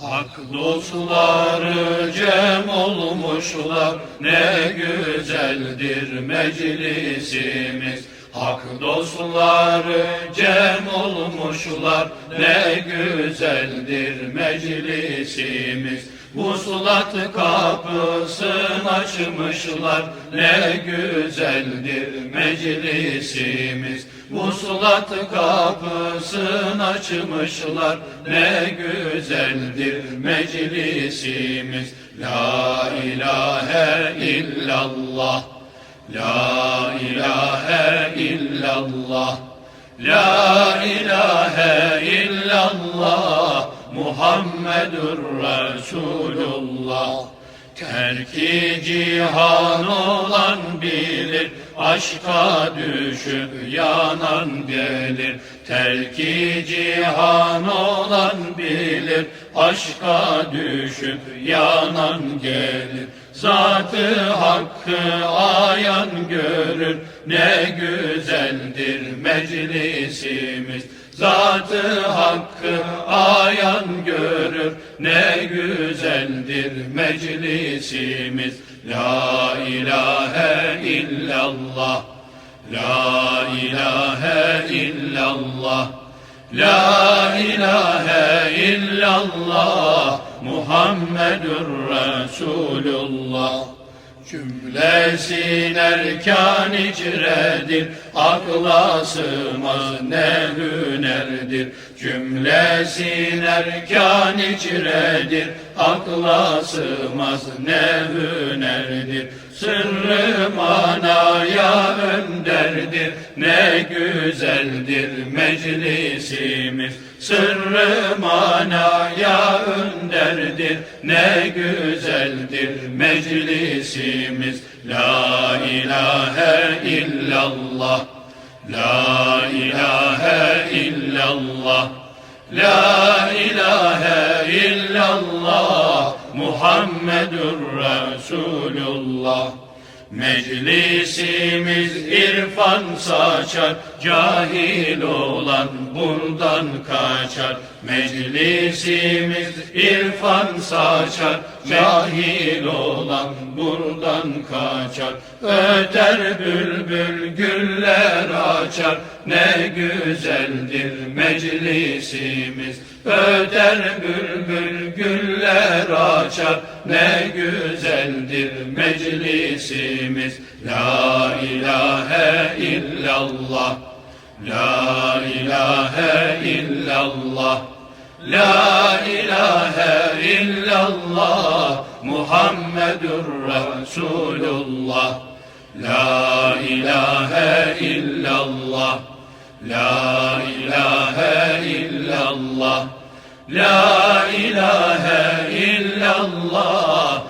Hak dostları cem olmuşlar ne güzeldir meclisimiz. Hak dostları cem olmuşlar ne güzeldir meclisimiz. Vuslat kapısını açmışlar ne güzeldir meclisimiz. Vuslat kapısını açmışlar ne güzeldir meclisimiz. La ilahe illallah. La ilahe illallah. La ilahe illallah. Muhammedur Resulullah. Terki cihan olan bilir, aşka düşüp yanan gelir. Terki cihan olan bilir, aşka düşüp yanan gelir. Zatı hakkı ayan görür, ne güzeldir meclisimiz. Zatı hakkı ayan görür. Ne güzeldir meclisimiz. La ilahe illallah. La ilahe illallah. La ilahe illallah. Muhammedur Resulullah Cümlesin erkan icredir, akla sığmaz ne hünerdir. Cümlesin erkan icredir, akla sığmaz ne hünerdir. Sırrı manaya önderdir, ne güzeldir meclisimiz. Sırrı manaya önderdir, ne güzeldir meclisimiz. La ilahe illallah, la ilahe illallah. La ilahe illallah Muhammedur Resulullah Meclisimiz irfan saçar Cahil olan bundan kaçar. Meclisimiz irfan saçar Cahil olan buradan kaçar Öter bülbül güller açar. Ne güzeldir meclisimiz Öter bülbül güller açar. Ne güzeldir meclisimiz La ilahe illallah La ilahe illallah La ilahe illallah Muhammedur Resulullah. La ilahe illallah. La ilahe illallah. La ilahe illallah